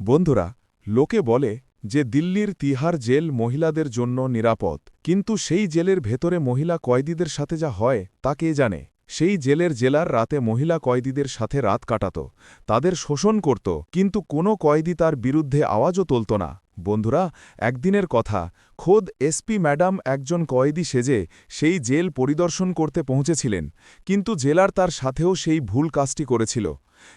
বন্ধুরা, লোকে বলে যে দিল্লির তিহার জেল মহিলাদের জন্য নিরাপদ, কিন্তু সেই জেলের ভেতরে মহিলা কয়েদিদের সাথে যা হয়, তা কে জানে? সেই জেলের জেলার রাতে মহিলা কয়েদিদের সাথে রাত কাটাত, তাদের শোষণ করত, কিন্তু কোনো কয়েদি তার বিরুদ্ধে আওয়াজও তুলত না। বন্ধুরা, একদিনের কথা, খোদ এসপি ম্যাডাম একজন কয়েদি সেজে সেই জেল পরিদর্শন করতে পৌঁছেছিলেন, কিন্তু জেলার তার সাথেও সেই ভুল কাজটি করেছিল।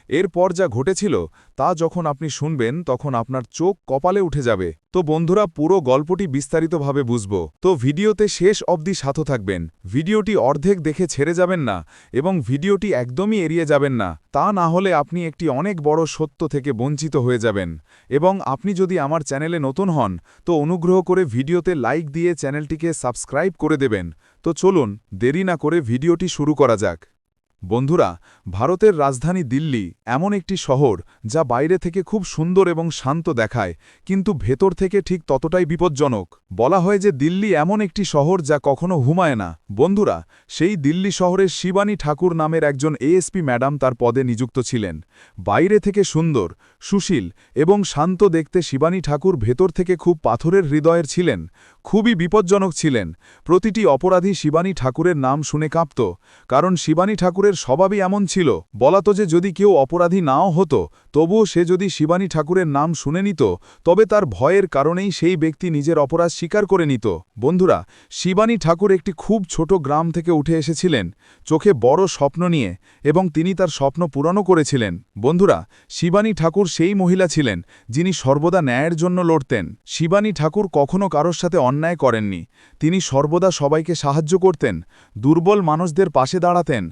এরপর যা ঘটেছিল, তা যখন আপনি শুনবেন, তখন আপনার চোখ কপালে উঠে যাবে। তো বন্ধুরা, পুরো গল্পটি বিস্তারিতভাবে বুঝব। তো ভিডিওতে শেষ অবধি সাথে থাকবেন। ভিডিওটি অর্ধেক দেখে ছেড়ে যাবেন না এবং ভিডিওটি একদমই এড়িয়ে যাবেন না। তা না হলে আপনি একটি অনেক বড় সত্য থেকে বঞ্চিত হয়ে যাবেন। এবং আপনি যদি আমার চ্যানেলে নতুন হন, তো অনুগ্রহ করে ভিডিওতে লাইক দিয়ে চ্যানেলটিকে সাবস্ক্রাইব করে দেবেন। তো চলুন, দেরি না করে ভিডিওটি শুরু করা যাক। বন্ধুরা, ভারতের রাজধানী দিল্লি এমন একটি শহর যা বাইরে থেকে খুব সুন্দর এবং শান্ত দেখায়, কিন্তু ভেতর থেকে ঠিক ততটাই বিপজ্জনক। বলা হয় যে দিল্লি এমন একটি শহর যা কখনো ঘুমায় না। বন্ধুরা, সেই দিল্লি শহরের শিবানী ঠাকুর নামের একজন এএসপি ম্যাডাম তার পদে নিযুক্ত ছিলেন। বাইরে থেকে সুন্দর, সুশীল এবং শান্ত দেখতে শিবানী ঠাকুর ভেতর থেকে খুব পাথরের হৃদয়ের ছিলেন, খুবই বিপজ্জনক ছিলেন। প্রতিটি অপরাধী শিবানী ঠাকুরের নাম শুনে কাঁপত, কারণ শিবানী ঠাকুরের স্বভাবই এমন ছিল বলাতো যে যদি কেউ অপরাধী নাও হতো, তবুও সে যদি শিবানী ঠাকুরের নাম শুনে নিত, তবে তার ভয়ের কারণেই সেই ব্যক্তি নিজের অপরাধ স্বীকার করে নিত। বন্ধুরা, শিবানী ঠাকুর একটি খুব ছোট গ্রাম থেকে উঠে এসেছিলেন, চোখে বড় স্বপ্ন নিয়ে, এবং তিনি তার স্বপ্ন পূরণও করেছিলেন। বন্ধুরা, শিবানী ঠাকুর সেই মহিলা ছিলেন, যিনি সর্বদা ন্যায়ের জন্য লড়তেন। শিবানী ঠাকুর কখনো কারোর সাথে অন্যায় করেননি। তিনি সর্বদা সবাইকে সাহায্য করতেন, দুর্বল মানুষদের পাশে দাঁড়াতেন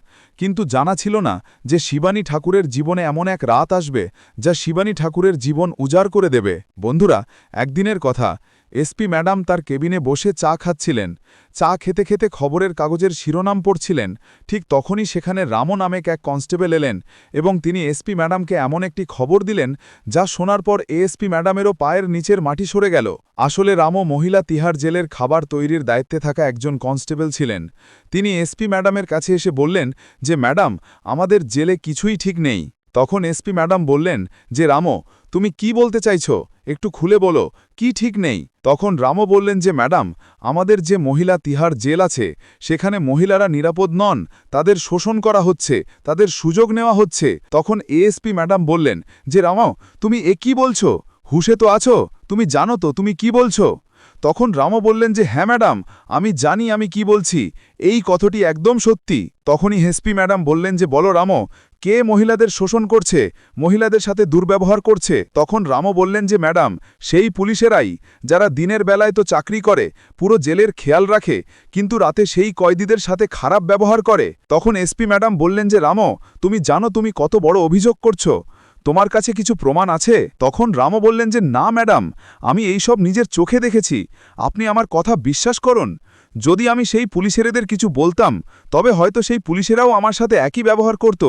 কিন্তু জানা ছিল না যে শিবানী ঠাকুরের জীবনে এমন এক রাত আসবে যা শিবানী ঠাকুরের জীবন উজাড় করে দেবে। বন্ধুরা, একদিনের কথা এসপি ম্যাডাম তার কেবিনে বসে চা খাচ্ছিলেন। চা খেতে খেতে খবরের কাগজের শিরোনাম পড়ছিলেন। ঠিক তখনই সেখানে রামো নামেক এক কনস্টেবল এলেন এবং তিনি এসপি ম্যাডামকে এমন একটি খবর দিলেন যা শোনার পর এএসপি ম্যাডামেরও পায়ের নিচের মাটি সরে গেল। আসলে রামো মহিলা তিহার জেলের খাবার তৈরির দায়িত্বে থাকা একজন কনস্টেবল ছিলেন। তিনি এসপি ম্যাডামের কাছে এসে বললেন যে, ম্যাডাম, আমাদের জেলে কিছুই ঠিক নেই। তখন এসপি ম্যাডাম বললেন যে, রামো, তুমি কি বলতে চাইছো? একটু খুলে বলো, কি ঠিক নেই? তখন রামও বললেন যে, ম্যাডাম, আমাদের যে মহিলা তিহার জেল আছে, সেখানে মহিলারা নিরাপদ নন, তাদের শোষণ করা হচ্ছে, তাদের সুযোগ নেওয়া হচ্ছে। তখন এএসপি ম্যাডাম বললেন, যে, রামাও, তুমি এ কী বলছো? হুশে তো আছো? তুমি জানো তো, তুমি কি বলছো? তখন রামও বললেন যে হ্যাঁ ম্যাডাম, আমি জানি আমি কি বলছি। এই কথাটি একদম সত্যি। তখনই হেসপি ম্যাডাম বললেন যে, বলো রামো, কে মহিলাদের শোষণ করছে? মহিলাদের সাথে দুর্ব্যবহার করছে? তখন রামও বললেন যে, ম্যাডাম, সেই পুলিশেরাই, যারা দিনের বেলায় তো চাকরি করে, পুরো জেলের খেয়াল রাখে, কিন্তু রাতে সেই কয়েদিদের সাথে খারাপ ব্যবহার করে। তখন এসপি ম্যাডাম বললেন যে, রামো, তুমি জানো তুমি কত বড় অভিযোগ করছ। তোমার কাছে কিছু প্রমাণ আছে? তখন রামও বললেন যে, না, ম্যাডাম, আমি এই সব নিজের চোখে দেখেছি। আপনি আমার কথা বিশ্বাস করুন। যদি আমি সেই পুলিশেরেদের কিছু বলতাম, তবে হয়তো সেই পুলিশেরাও আমার সাথে একই ব্যবহার করত,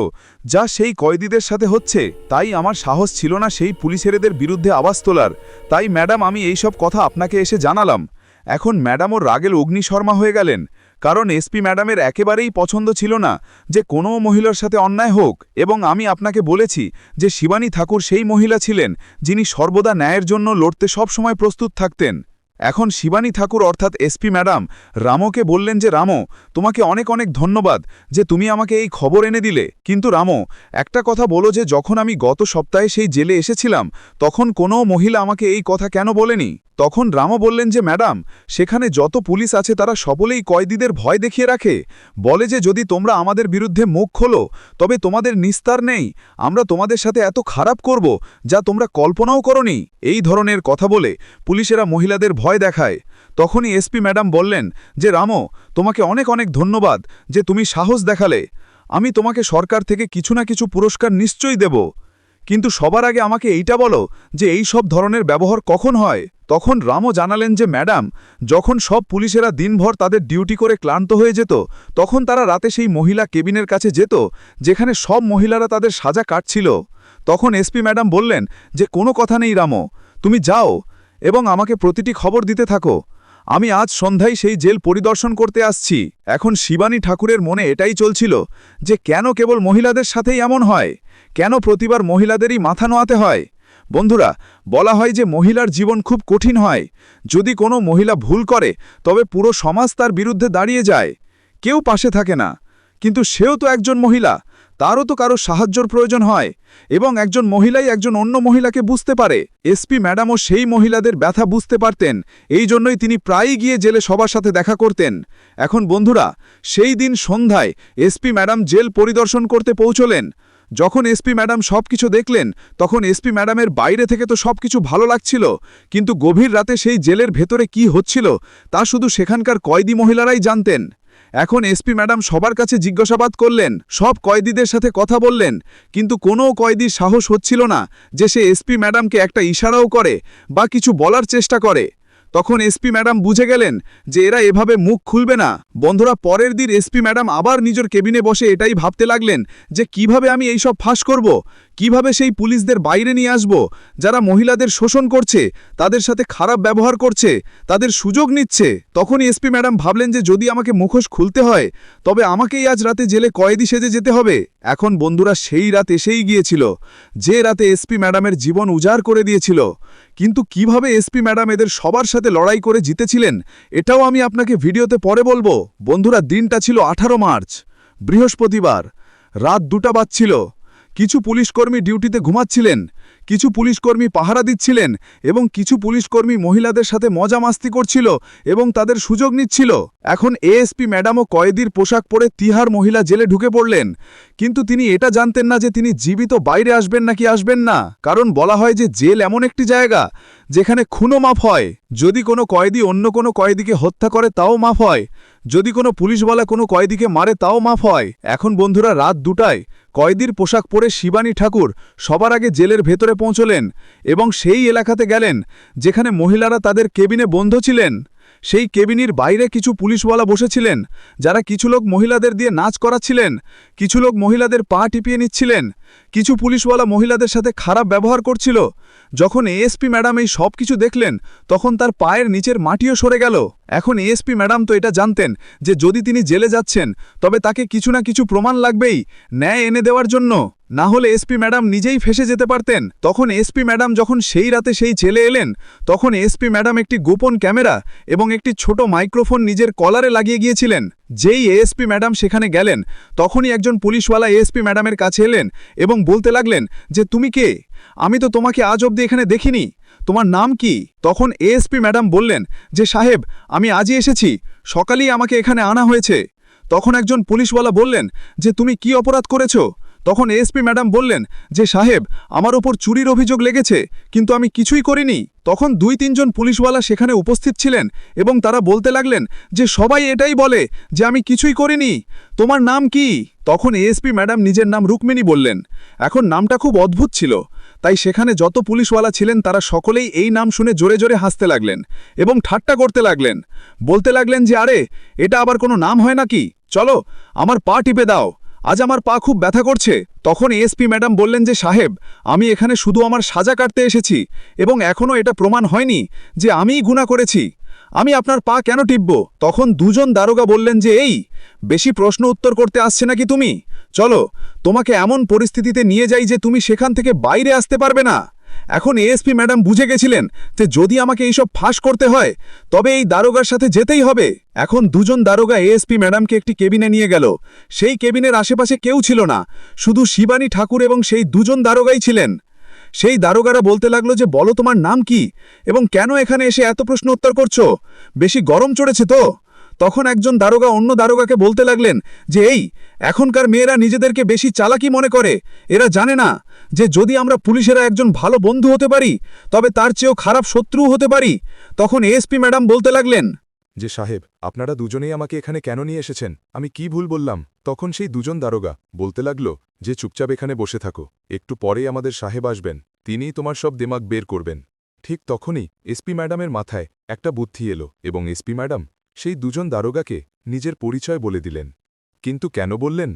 যা সেই কয়েদিদের সাথে হচ্ছে। তাই আমার সাহস ছিল না সেই পুলিশেরেদের বিরুদ্ধে আওয়াজ তোলার। তাই, ম্যাডাম, আমি এই সব কথা আপনাকে এসে জানালাম। এখন ম্যাডামও রাগেল অগ্নিশর্মা হয়ে গেলেন। কারণ এসপি ম্যাডামের একেবারেই পছন্দ ছিল না যে কোনো মহিলার সাথে অন্যায় হোক, এবং আমি আপনাকে বলেছি যে শিবানী ঠাকুর সেই মহিলা ছিলেন যিনি সর্বদা ন্যায়ের জন্য লড়তে সবসময় প্রস্তুত থাকতেন। এখন শিবানী ঠাকুর অর্থাৎ এসপি ম্যাডাম রামোকে বললেন যে, রামো, তোমাকে অনেক অনেক ধন্যবাদ যে তুমি আমাকে এই খবর এনে দিলে। কিন্তু রামো, একটা কথা বলো যে, যখন আমি গত সপ্তাহে সেই জেলে এসেছিলাম, তখন কোনো মহিলা আমাকে এই কথা কেন বলেনি? তখন রামও বললেন যে, ম্যাডাম, সেখানে যত পুলিশ আছে তারা সকলেই কয়েদিদের ভয় দেখিয়ে রাখে। বলে যে, যদি তোমরা আমাদের বিরুদ্ধে মুখ খোলো, তবে তোমাদের নিস্তার নেই। আমরা তোমাদের সাথে এত খারাপ করব যা তোমরা কল্পনাও করনি। এই ধরনের কথা বলে পুলিশেরা মহিলাদের ভয় দেখায়। তখনই এসপি ম্যাডাম বললেন যে, রামো, তোমাকে অনেক অনেক ধন্যবাদ যে তুমি সাহস দেখালে। আমি তোমাকে সরকার থেকে কিছু না কিছু পুরস্কার নিশ্চয়ই দেব। কিন্তু সবার আগে আমাকে এইটা বলো যে, এই সব ধরনের ব্যবহার কখন হয়? তখন রামও জানালেন যে, ম্যাডাম, যখন সব পুলিশেরা দিনভর তাদের ডিউটি করে ক্লান্ত হয়ে যেত, তখন তারা রাতে সেই মহিলা কেবিনের কাছে যেত, যেখানে সব মহিলারা তাদের সাজা কাটছিল। তখন এসপি ম্যাডাম বললেন যে, কোনো কথা নেই রামো। তুমি যাও। এবং আমাকে প্রতিটি খবর দিতে থাকো। আমি আজ সন্ধ্যায় সেই জেল পরিদর্শন করতে আসছি। এখন শিবানী ঠাকুরের মনে এটাই চলছিল যে কেন কেবল মহিলাদের সাথেই এমন হয়? কেন প্রতিবার মহিলাদেরই মাথা নোয়াতে হয়? বন্ধুরা, বলা হয় যে মহিলার জীবন খুব কঠিন হয়। যদি কোনো মহিলা ভুল করে, তবে পুরো সমাজ তার বিরুদ্ধে দাঁড়িয়ে যায়। কেউ পাশে থাকে না। কিন্তু সেও তো একজন মহিলা। তারও তো কারও সাহায্যর প্রয়োজন হয় এবং একজন মহিলাই একজন অন্য মহিলাকে বুঝতে পারে। এসপি ম্যাডামও সেই মহিলাদের ব্যথা বুঝতে পারতেন, এই জন্যই তিনি প্রায়ই গিয়ে জেলে সবার সাথে দেখা করতেন। এখন বন্ধুরা, সেই দিন সন্ধ্যায় এসপি ম্যাডাম জেল পরিদর্শন করতে পৌঁছলেন। যখন এসপি ম্যাডাম সব কিছু দেখলেন, তখন এসপি ম্যাডামের বাইরে থেকে তো সব কিছু ভালো লাগছিল, কিন্তু গভীর রাতে সেই জেলের ভেতরে কি হচ্ছিল, তা শুধু সেখানকার কয়েদি মহিলারাই জানতেন। এখন এসপি ম্যাডাম সবার কাছে জিজ্ঞাসাবাদ করলেন, সব কয়েদিদের সাথে কথা বললেন, কিন্তু কোনো কয়েদির সাহস হচ্ছিল না যে সে এসপি ম্যাডামকে একটা ইশারাও করে বা কিছু বলার চেষ্টা করে। তখন এসপি ম্যাডাম বুঝে গেলেন যে এরা এভাবে মুখ খুলবে না। বন্ধুরা, পরের দিন এসপি ম্যাডাম আবার নিজের কেবিনে বসে এটাই ভাবতে লাগলেন যে কীভাবে আমি এইসব ফাঁস করব? কীভাবে সেই পুলিশদের বাইরে নিয়ে আসব? যারা মহিলাদের শোষণ করছে, তাদের সাথে খারাপ ব্যবহার করছে, তাদের সুযোগ নিচ্ছে। তখনই এসপি ম্যাডাম ভাবলেন যে যদি আমাকে মুখোশ খুলতে হয়, তবে আমাকেই আজ রাতে জেলে কয়েদি সেজে যেতে হবে। এখন বন্ধুরা সেই রাত এসেই গিয়েছিল, যে রাতে এসপি ম্যাডামের জীবন উজাড় করে দিয়েছিল। কিন্তু কীভাবে এসপি ম্যাডাম এদের সবার সাথে লড়াই করে জিতেছিলেন, এটাও আমি আপনাকে ভিডিওতে পরে বলব। বন্ধুরা, দিনটা ছিল আঠারো মার্চ, বৃহস্পতিবার। রাত দুটা বাজছিল। কিছু পুলিশকর্মী ডিউটিতে ঘুমাচ্ছিলেন, কিছু পুলিশকর্মী পাহারা দিচ্ছিলেন এবং কিছু পুলিশকর্মী মহিলাদের সাথে মজা মাস্তি করছিল এবং তাদের সুযোগ নিচ্ছিল। এখন এএসপি ম্যাডামও কয়েদির পোশাক পরে তিহার মহিলা জেলে ঢুকে পড়লেন। কিন্তু তিনি এটা জানতেন না যে তিনি জীবিত বাইরে আসবেন নাকি আসবেন না। কারণ বলা হয় যে জেল এমন একটি জায়গা যেখানে খুনও মাফ হয়। যদি কোনো কয়েদি অন্য কোনো কয়েদিকে হত্যা করে তাও মাফ হয়। যদি কোনো পুলিশওয়ালা কোনো কয়েদিকে মারে তাও মাফ হয়। এখন বন্ধুরা রাত দুটায় কয়েদির পোশাক পরে শিবানী ঠাকুর সবার আগে জেলের ভেতরে পৌঁছলেন এবং সেই এলাকাতে গেলেন, যেখানে মহিলারা তাদের কেবিনে বন্ধ ছিলেন। সেই কেবিনির বাইরে কিছু পুলিশওয়ালা বসেছিলেন, যারা কিছু লোক মহিলাদের দিয়ে নাচ করাচ্ছিলেন, কিছু লোক মহিলাদের পা টিপিয়ে নিচ্ছিলেন, কিছু পুলিশওয়ালা মহিলাদের সাথে খারাপ ব্যবহার করছিল। যখন এএসপি ম্যাডাম এই সব কিছু দেখলেন, তখন তার পায়ের নিচের মাটিও সরে গেল। এখন এএসপি ম্যাডাম তো এটা জানতেন যে যদি তিনি জেলে যাচ্ছেন, তবে তাকে কিছু না কিছু প্রমাণ লাগবেই, ন্যায় এনে দেওয়ার জন্য। না হলে এসপি ম্যাডাম নিজেই ফেসে যেতে পারতেন। তখন এসপি ম্যাডাম যখন সেই রাতে সেই ছেলে এলেন, তখন এসপি ম্যাডাম একটি গোপন ক্যামেরা এবং একটি ছোট মাইক্রোফোন নিজের কলারে লাগিয়ে গিয়েছিলেন। যেই এএসপি ম্যাডাম সেখানে গেলেন, তখনই একজন পুলিশওয়ালা এএসপি ম্যাডামের কাছে এলেন এবং বলতে লাগলেন যে, তুমি কে? আমি তো তোমাকে আজ অবধি এখানে দেখিনি। তোমার নাম কি? তখন এএসপি ম্যাডাম বললেন যে, সাহেব, আমি আজই এসেছি। সকালেই আমাকে এখানে আনা হয়েছে। তখন একজন পুলিশওয়ালা বললেন যে, তুমি কি অপরাধ করেছ? তখন এসপি ম্যাডাম বললেন যে, সাহেব, আমার ওপর চুরির অভিযোগ লেগেছে, কিন্তু আমি কিছুই করিনি। তখন দুই তিনজন পুলিশওয়ালা সেখানে উপস্থিত ছিলেন এবং তারা বলতে লাগলেন যে, সবাই এটাই বলে যে, আমি কিছুই করিনি। তোমার নাম কি? তখন এএসপি ম্যাডাম নিজের নাম রুক্মিণী বললেন। এখন নামটা খুব অদ্ভুত ছিল, তাই সেখানে যত পুলিশওয়ালা ছিলেন, তারা সকলেই এই নাম শুনে জোরে জোরে হাসতে লাগলেন এবং ঠাট্টা করতে লাগলেন। বলতে লাগলেন যে, আরে, এটা আবার কোনো নাম হয় নাকি? চলো, আমার পা টিপে দাও। আজ আমার পা খুব ব্যথা করছে। তখন এএসপি ম্যাডাম বললেন যে, সাহেব, আমি এখানে শুধু আমার সাজা কাটতে এসেছি এবং এখনও এটা প্রমাণ হয়নি যে আমিই গুণা করেছি। আমি আপনার পা কেন টিপব? তখন দুজন দারোগা বললেন যে, এই, বেশি প্রশ্ন উত্তর করতে আসছে নাকি তুমি? চলো, তোমাকে এমন পরিস্থিতিতে নিয়ে যাই যে তুমি সেখান থেকে বাইরে আসতে পারবে না। এখন এএসপি ম্যাডাম বুঝে গেছিলেন যে যদি আমাকে এইসব ফাঁস করতে হয়, তবে এই দারোগার সাথে যেতেই হবে। এখন দুজন দারোগা এএসপি ম্যাডামকে একটি কেবিনে নিয়ে গেল। সেই কেবিনের আশেপাশে কেউ ছিল না, শুধু শিবানী ঠাকুর এবং সেই দুজন দারোগাই ছিলেন। সেই দারোগারা বলতে লাগল যে, বলো তোমার নাম কি? এবং কেন এখানে এসে এত প্রশ্ন উত্তর করছ? বেশি গরম চড়েছে তো? তখন একজন দারোগা অন্য দারোগাকে বলতে লাগলেন যে, এই, এখনকার মেয়েরা নিজেদেরকে বেশি চালাকি মনে করে। এরা জানে না যে, যদি আমরা পুলিশেরা একজন ভালো বন্ধু হতে পারি, তবে তার চেয়েও খারাপ শত্রু হতে পারি। তখন এএসপি ম্যাডাম বলতে লাগলেন, যে সাহেব, আপনারা দুজনেই আমাকে এখানে কেন নিয়ে এসেছেন? আমি কি ভুল বললাম? তখন সেই দুজন দারোগা বলতে লাগল, যে, চুপচাপ এখানে বসে থাকো। একটু পরেই আমাদের সাহেব আসবেন। তিনিই তোমার সব দেমাগ বের করবেন। ঠিক তখনই এসপি ম্যাডামের মাথায় একটা বুদ্ধি এলো এবং এসপি ম্যাডাম সেই দুজন দারোগাকে নিজের পরিচয় বলে দিলেন। কিন্তু কেন বললেন?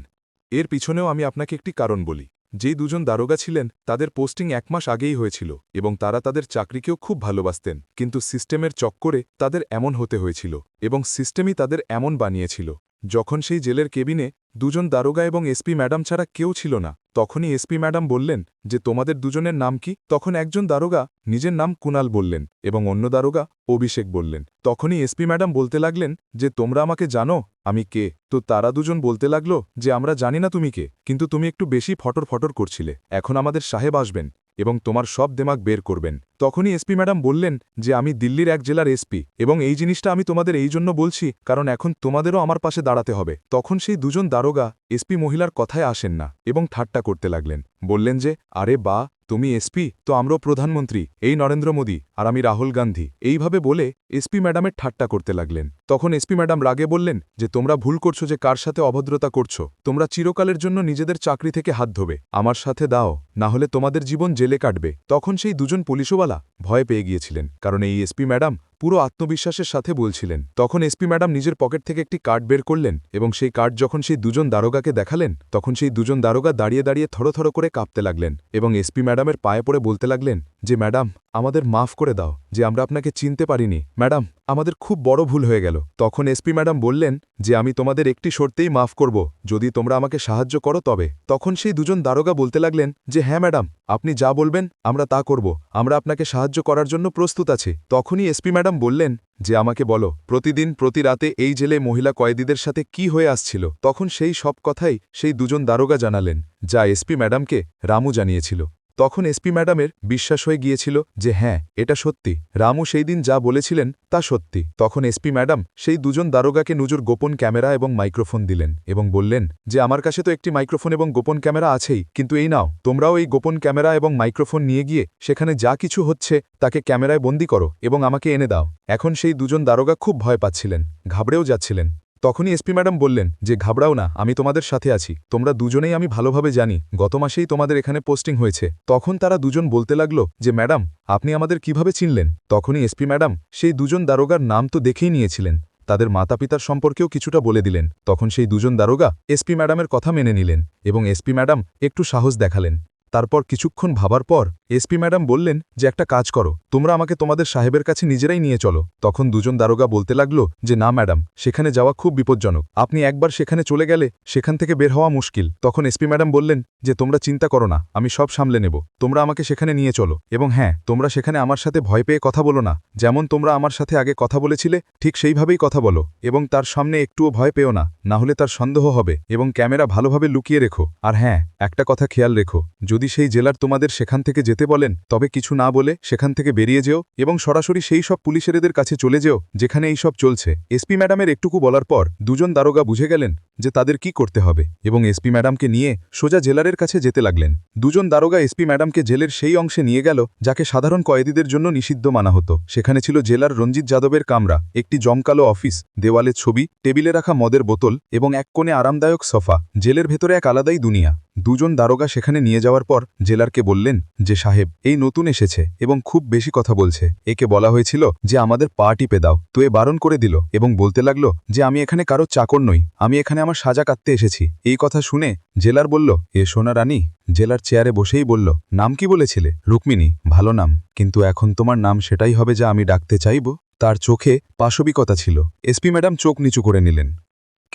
এর পিছনেও আমি আপনাকে একটি কারণ বলি। যে দুজন দারোগা ছিলেন, তাদের পোস্টিং এক মাস আগেই হয়েছিল এবং তারা তাদের চাকরিকেও খুব ভালোবাসতেন, কিন্তু সিস্টেমের চক্করে তাদের এমন হতে হয়েছিল এবং সিস্টেমই তাদের এমন বানিয়েছিল। যখন সেই জেলের কেবিনে দুজন দারোগা এবং এসপি ম্যাডাম ছাড়া কেউ ছিল না, তখনই এসপি ম্যাডাম বললেন যে, তোমাদের দুজনের নাম কি? তখন একজন দারোগা নিজের নাম কুনাল বললেন এবং অন্য দারোগা অভিষেক বললেন। তখনই এসপি ম্যাডাম বলতে লাগলেন যে, তোমরা আমাকে জানো, আমি কে? তো তারা দুজন বলতে লাগল যে, আমরা জানি না তুমি কে, কিন্তু তুমি একটু বেশি ফটর ফটর করছিলে, এখন আমাদের সাহেব আসবেন। এবং তোমার সব দেমাগ বের করবেন। তখনই এসপি ম্যাডাম বললেন যে আমি দিল্লির এক জেলার এসপি এবং এই জিনিসটা আমি তোমাদের এই জন্য বলছি কারণ এখন তোমাদেরও আমার পাশে দাঁড়াতে হবে। তখন সেই দুজন দারোগা এসপি মহিলার কথায় আসেন না এবং ঠাট্টা করতে লাগলেন। বললেন যে, আরে বা, তুমি এসপি, তো আমরাও প্রধানমন্ত্রী, এই নরেন্দ্র মোদী আর আমি রাহুল গান্ধী। এইভাবে বলে এসপি ম্যাডামের ঠাট্টা করতে লাগলেন। তখন এসপি ম্যাডাম রাগে বললেন যে, তোমরা ভুল করছ যে কার সাথে অভদ্রতা করছ। তোমরা চিরকালের জন্য নিজেদের চাকরি থেকে হাত ধোবে। আমার সাথে দাও, না হলে তোমাদের জীবন জেলে কাটবে। তখন সেই দুজন পুলিশওয়ালা ভয় পেয়ে গিয়েছিলেন, কারণ এই এসপি ম্যাডাম পুরো আত্মবিশ্বাসের সাথে বলছিলেন। তখন এসপি ম্যাডাম নিজের পকেট থেকে একটি কার্ড বের করলেন এবং সেই কার্ড যখন সেই দুজন দারোগাকে দেখালেন, তখন সেই দুজন দারোগা দাঁড়িয়ে দাঁড়িয়ে থরথর করে কাঁপতে লাগলেন এবং এসপি ম্যাডামের পায়ে পড়ে বলতে লাগলেন যে, ম্যাডাম, আমাদের মাফ করে দাও যে, আমরা আপনাকে চিনতে পারিনি। ম্যাডাম, আমাদের খুব বড় ভুল হয়ে গেল। তখন এসপি ম্যাডাম বললেন যে, আমি তোমাদের একটি শর্তেই মাফ করব। যদি তোমরা আমাকে সাহায্য করো তবে। তখন সেই দুজন দারোগা বলতে লাগলেন যে হ্যাঁ ম্যাডাম, আপনি যা বলবেন, আমরা তা করব। আমরা আপনাকে সাহায্য করার জন্য প্রস্তুত আছি। তখনই এসপি ম্যাডাম বললেন যে, আমাকে বলো, প্রতিদিন, প্রতি রাতে এই জেলে মহিলা কয়েদিদের সাথে কি হয়ে আসছিল? তখন সেই সব কথাই সেই দুজন দারোগা জানালেন, যা এসপি ম্যাডামকে রামু জানিয়েছিল। তখন এসপি ম্যাডামের বিশ্বাস হয়ে গিয়েছিল যে হ্যাঁ এটা সত্যি। রামু সেই দিন যা বলেছিলেন তা সত্যি। তখন এসপি ম্যাডাম সেই দুজন দারোগাকে নুজুর গোপন ক্যামেরা এবং মাইক্রোফোন দিলেন এবং বললেন, যে আমার কাছে তো একটি মাইক্রোফোন এবং গোপন ক্যামেরা আছেই, কিন্তু এই নাও, তোমরাও এই গোপন ক্যামেরা এবং মাইক্রোফোন নিয়ে গিয়ে সেখানে যা কিছু হচ্ছে তাকে ক্যামেরায় বন্দি করো এবং আমাকে এনে দাও। এখন সেই দুজন দারোগা খুব ভয় পাচ্ছিলেন, ঘাবড়েও যাচ্ছিলেন। তখনই এসপি ম্যাডাম বললেন যে, ঘাবড়াও না, আমি তোমাদের সাথে আছি। তোমরা দুজনেই আমি ভালোভাবে জানি, গত মাসেই তোমাদের এখানে পোস্টিং হয়েছে। তখন তারা দুজন বলতে লাগল যে, ম্যাডাম, আপনি আমাদের কীভাবে চিনলেন? তখনই এসপি ম্যাডাম সেই দুজন দারোগার নাম তো দেখেই নিয়েছিলেন। তাদের মাতাপিতার সম্পর্কেও কিছুটা বলে দিলেন। তখন সেই দুজন দারোগা এসপি ম্যাডামের কথা মেনে নিলেন এবং এসপি ম্যাডাম একটু সাহস দেখালেন। তারপর কিছুক্ষণ ভাবার পর এসপি ম্যাডাম বললেন যে, একটা কাজ করো, তোমরা আমাকে তোমাদের সাহেবের কাছে নিজেরাই নিয়ে চলো। তখন দুজন দারোগা বলতে লাগল যে, না ম্যাডাম, সেখানে যাওয়া খুব বিপজ্জনক। আপনি একবার সেখানে চলে গেলে সেখান থেকে বের হওয়া মুশকিল। তখন এসপি ম্যাডাম বললেন যে, তোমরা চিন্তা করো না, আমি সব সামলে নেব। তোমরা আমাকে সেখানে নিয়ে চলো। এবং হ্যাঁ তোমরা সেখানে আমার সাথে ভয় পেয়ে কথা বলো না। যেমন তোমরা আমার সাথে আগে কথা বলেছিলে, ঠিক সেইভাবেই কথা বলো। এবং তার সামনে একটুও ভয় পেও না না হলে তার সন্দেহ হবে। এবং ক্যামেরা ভালোভাবে লুকিয়ে রেখো। আর হ্যাঁ একটা কথা খেয়াল রেখো যদি সেই জেলার তোমাদের সেখান থেকে যেতে বলেন, তবে কিছু না বলে সেখান থেকে বেরিয়ে যেও এবং সরাসরি সেই সব পুলিশেরেদের কাছে চলে যেও, যেখানে এই সব চলছে। এসপি ম্যাডামের একটুকু বলার পর দুজন দারোগা বুঝে গেলেন যে তাদের কি করতে হবে এবং এসপি ম্যাডামকে নিয়ে সোজা জেলারের কাছে যেতে লাগলেন। দুজন দারোগা এসপি ম্যাডামকে জেলের সেই অংশে নিয়ে গেল, যাকে সাধারণ কয়েদিদের জন্য নিষিদ্ধ মানা হতো। সেখানে ছিল জেলার রঞ্জিত যাদবের কামরা, একটি জমকালো অফিস দেওয়ালে ছবি, টেবিলে রাখা মদের বোতল এবং এক কোণে আরামদায়ক সোফা, জেলের ভেতরে এক আলাদাই দুনিয়া। দুজন দারোগা সেখানে নিয়ে যাওয়ার পর জেলারকে বললেন যে, সাহেব, এই নতুন এসেছে এবং খুব বেশি কথা বলছে। একে বলা হয়েছিল যে, আমাদের পা টিপে দাও। তো এ বারণ করে দিল এবং বলতে লাগল যে, আমি এখানে কারও চাকর নই। আমি এখানে আমার সাজা কাটতে এসেছি। এই কথা শুনে জেলার বলল, এ সোনা রানী। জেলার চেয়ারে বসেই বলল, নাম কি বলেছিলে? রুক্মিণী, ভালো নাম। কিন্তু এখন তোমার নাম সেটাই হবে যা আমি ডাকতে চাইব? তার চোখে পাশবিকতা ছিল। এসপি ম্যাডাম চোখ নিচু করে নিলেন।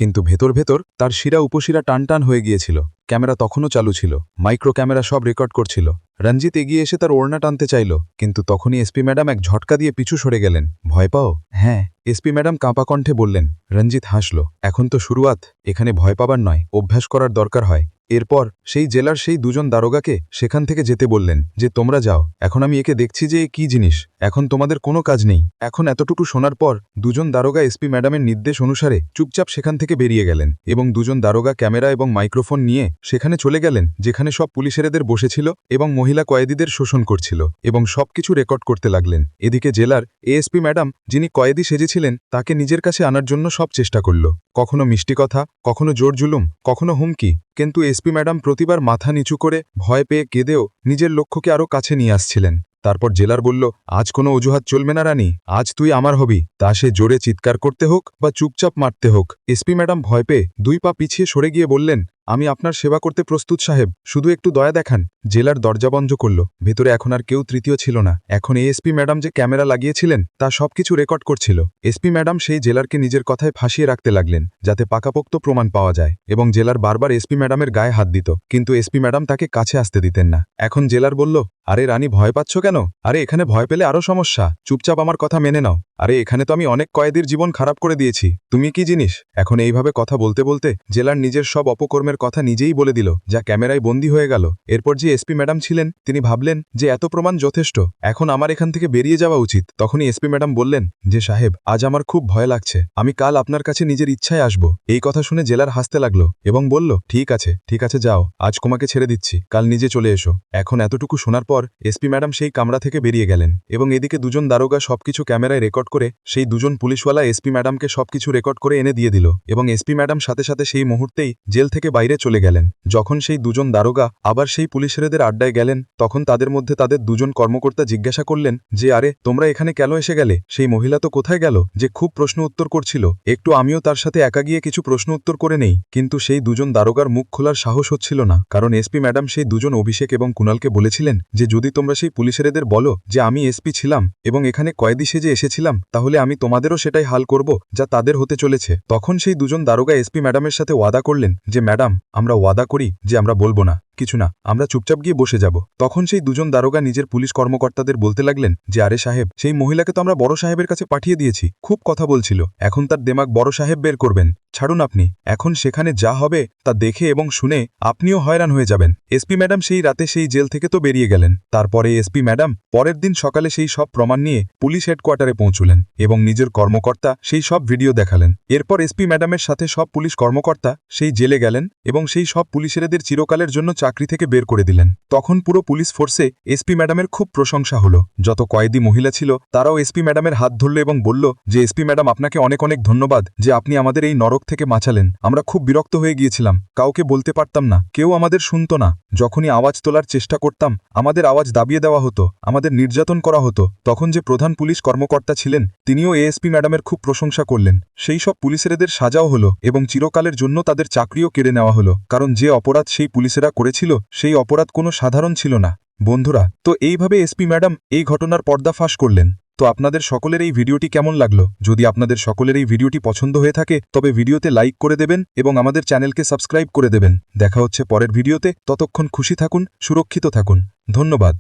কিন্তু ভেতর ভেতর তার শিরা উপশিরা টান টান হয়ে গিয়েছিল। ক্যামেরা তখনও চালু ছিল। মাইক্রো ক্যামেরা সব রেকর্ড করছিল। রঞ্জিত এগিয়ে এসে তার ওড়না টানতে চাইল, কিন্তু তখনই এসপি ম্যাডাম এক ঝটকা দিয়ে পিছু সরে গেলেন। ভয় পাও? হ্যাঁ। এসপি ম্যাডাম কাঁপা কণ্ঠে বললেন, রঞ্জিত হাসল। এখন তো শুরুয়াত। এখানে ভয় পাবার নয়, অভ্যাস করার দরকার হয়। এরপর সেই জেলার সেই দুজন দারোগাকে সেখান থেকে যেতে বললেন যে, তোমরা যাও, এখন আমি একে দেখছি যে কি জিনিস, এখন তোমাদের কোনো কাজ নেই। এখন এতটুকু শোনার পর দুজন দারোগা এসপি ম্যাডামের নির্দেশ অনুসারে চুপচাপ সেখান থেকে বেরিয়ে গেলেন এবং দুজন দারোগা ক্যামেরা এবং মাইক্রোফোন নিয়ে সেখানে চলে গেলেন, যেখানে সব পুলিশেরেদের বসেছিল এবং মহিলা কয়েদিদের শোষণ করছিল এবং সবকিছু রেকর্ড করতে লাগলেন। এদিকে জেলার এএসপি ম্যাডাম, যিনি কয়েদি সেজেছিলেন, তাকে নিজের কাছে আনার জন্য সব চেষ্টা করল। কখনো মিষ্টি কথা, কখনো জোর জুলুম, কখনো হুমকি, কিন্তু এসপি ম্যাডাম প্রতিবার মাথা নিচু করে ভয় পেয়ে কেঁদেও নিজের লক্ষ্যকে আরও কাছে নিয়ে আসছিলেন। তারপর জেলার বলল, আজ কোনো অজুহাত চলবে না রানী, আজ তুই আমার হবি। তা সে জোরে চিৎকার করতে হোক বা চুপচাপ মারতে হোক। এসপি ম্যাডাম ভয় পেয়ে দুই পা পিছিয়ে সরে গিয়ে বললেন, আমি আপনার সেবা করতে প্রস্তুত, সাহেব। শুধু একটু দয়া দেখান। জেলার দরজা বন্ধ করল। ভেতরে এখন আর কেউ তৃতীয় ছিল না। এখন এএসপি ম্যাডাম যে ক্যামেরা লাগিয়েছিলেন, তা সবকিছু রেকর্ড করছিল। এসপি ম্যাডাম সেই জেলারকে নিজের কথায় ফাঁসিয়ে রাখতে লাগলেন, যাতে পাকাপোক্ত প্রমাণ পাওয়া যায় এবং জেলার বারবার এসপি ম্যাডামের গায়ে হাত দিত। কিন্তু এসপি ম্যাডাম তাকে কাছে আসতে দিতেন না। এখন জেলার বলল, আরে রানী, ভয় পাচ্ছ কেন? আরে এখানে ভয় পেলে আরও সমস্যা। চুপচাপ আমার কথা মেনে নাও। আরে এখানে তো আমি অনেক কয়েদির জীবন খারাপ করে দিয়েছি। তুমি কি জিনিস? এখন এইভাবে কথা বলতে বলতে জেলার নিজের সব অপকর্মের কথা নিজেই বলে দিল, যা ক্যামেরায় বন্দী হয়ে গেল। এরপর যে এসপি ম্যাডাম ছিলেন, তিনি ভাবলেন যে এত প্রমাণ যথেষ্ট, এখন আমার এখান থেকে বেরিয়ে যাওয়া উচিত। তখনই এসপি ম্যাডাম বললেন যে, সাহেব, আজ আমার খুব ভয় লাগছে। আমি কাল আপনার কাছে নিজের ইচ্ছায় আসব। এই কথা শুনে জেলার হাসতে লাগল এবং বলল, ঠিক আছে ঠিক আছে, যাও। আজ তোমাকে ছেড়ে দিচ্ছি। কাল নিজে চলে এসো। এখন এতটুকু শোনার পর এসপি ম্যাডাম সেই কামরা থেকে বেরিয়ে গেলেন এবং এদিকে দুজন দারোগা সবকিছু ক্যামেরায় রেকর্ড করে সেই দুজন পুলিশওয়ালা এসপি ম্যাডামকে সবকিছু রেকর্ড করে এনে দিয়ে দিল এবং এসপি ম্যাডাম সাথে সাথে সেই মুহূর্তেই জেল থেকে বাইরে চলে গেলেন। যখন সেই দুজন দারোগা আবার সেই পুলিশেরদের আড্ডায় গেলেন, তখন তাদের মধ্যে তাদের দুজন কর্মকর্তা জিজ্ঞাসা করলেন, যে আরে, তোমরা এখানে কেন এসে গেলে? সেই মহিলা তো কোথায় গেল? যে খুব প্রশ্ন উত্তর করছিল। একটু আমিও তার সাথে একা গিয়ে কিছু প্রশ্ন উত্তর করে নেই। কিন্তু সেই দুজন দারোগার মুখ খোলার সাহস হচ্ছিল না। কারণ এসপি ম্যাডাম সেই দুজন অভিষেক এবং কুণালকে বলেছিলেন যে, যদি তোমরা সেই পুলিশেরদের বলো যে, আমি এসপি ছিলাম এবং এখানে কয়েদি সেজে এসেছিলাম, তাহলে আমি তোমাদেরও সেটাই হাল করব যা তাদের হতে চলেছে। তখন সেই দুজন দারোগা এসপি ম্যাডামের সাথে ওয়াদা করলেন যে, ম্যাডাম, আমরা ওয়াদা করি যে, আমরা বলব না। কিছু না, আমরা চুপচাপ গিয়ে বসে যাব। তখন সেই দুজন দারোগা নিজের পুলিশ কর্মকর্তাদের বলতে লাগলেন, যে আরে সাহেব, সেই মহিলাকে তো আমরা বড় সাহেবের কাছে পাঠিয়ে দিয়েছি, খুব কথা বলছিল। এখন তার দেমাগ বড় সাহেব বের করবেন। ছাড়ুন আপনি, এখন সেখানে যা হবে তা দেখে এবং শুনে আপনিও হয়রান হয়ে যাবেন। এসপি ম্যাডাম সেই রাতে সেই জেল থেকে তো বেরিয়ে গেলেন। তারপরে এসপি ম্যাডাম পরের দিন সকালে সেই সব প্রমাণ নিয়ে পুলিশ হেডকোয়ার্টারে পৌঁছলেন এবং নিজের কর্মকর্তা সেই সব ভিডিও দেখালেন। এরপর এসপি ম্যাডামের সাথে সব পুলিশ কর্মকর্তা সেই জেলে গেলেন এবং সেই সব পুলিশেরাদের চিরকালের জন্য চাকরি থেকে বের করে দিলেন। তখন পুরো পুলিশ ফোর্সে এসপি ম্যাডামের খুব প্রশংসা হলো। যত কয়েদি মহিলা ছিল, তারাও এসপি ম্যাডামের হাত ধরল এবং বলল যে এসপি ম্যাডাম, আপনাকে অনেক অনেক ধন্যবাদ যে, আপনি আমাদের এই নরক থেকে বাঁচালেন। আমরা খুব বিরক্ত হয়ে গিয়েছিলাম। কাউকে বলতে পারতাম না। কেউ আমাদের শুনত না। যখনই আওয়াজ তোলার চেষ্টা করতাম, আমাদের আওয়াজ দাবিয়ে দেওয়া হতো, আমাদের নির্যাতন করা হতো। তখন যে প্রধান পুলিশ কর্মকর্তা ছিলেন, তিনিও এএসপি ম্যাডামের খুব প্রশংসা করলেন। সেই সব পুলিশেরাদের সাজাও হলো এবং চিরকালের জন্য তাদের চাকরিও কেড়ে নেওয়া হলো। কারণ যে অপরাধ সেই পুলিশেরা করেছিল সেই অপরাধ কোনো সাধারণ ছিল না। বন্ধুরা, তো এইভাবে এসপি ম্যাডাম এই ঘটনার পর্দা ফাঁস করলেন। তো আপনাদের সকলের এই ভিডিওটি কেমন লাগল? যদি আপনাদের সকলের এই ভিডিওটি পছন্দ হয়ে থাকে, তবে ভিডিওতে লাইক করে দেবেন এবং আমাদের চ্যানেলকে সাবস্ক্রাইব করে দেবেন। দেখা হচ্ছে পরের ভিডিওতে। ততক্ষণ খুশি থাকুন, সুরক্ষিত থাকুন। ধন্যবাদ।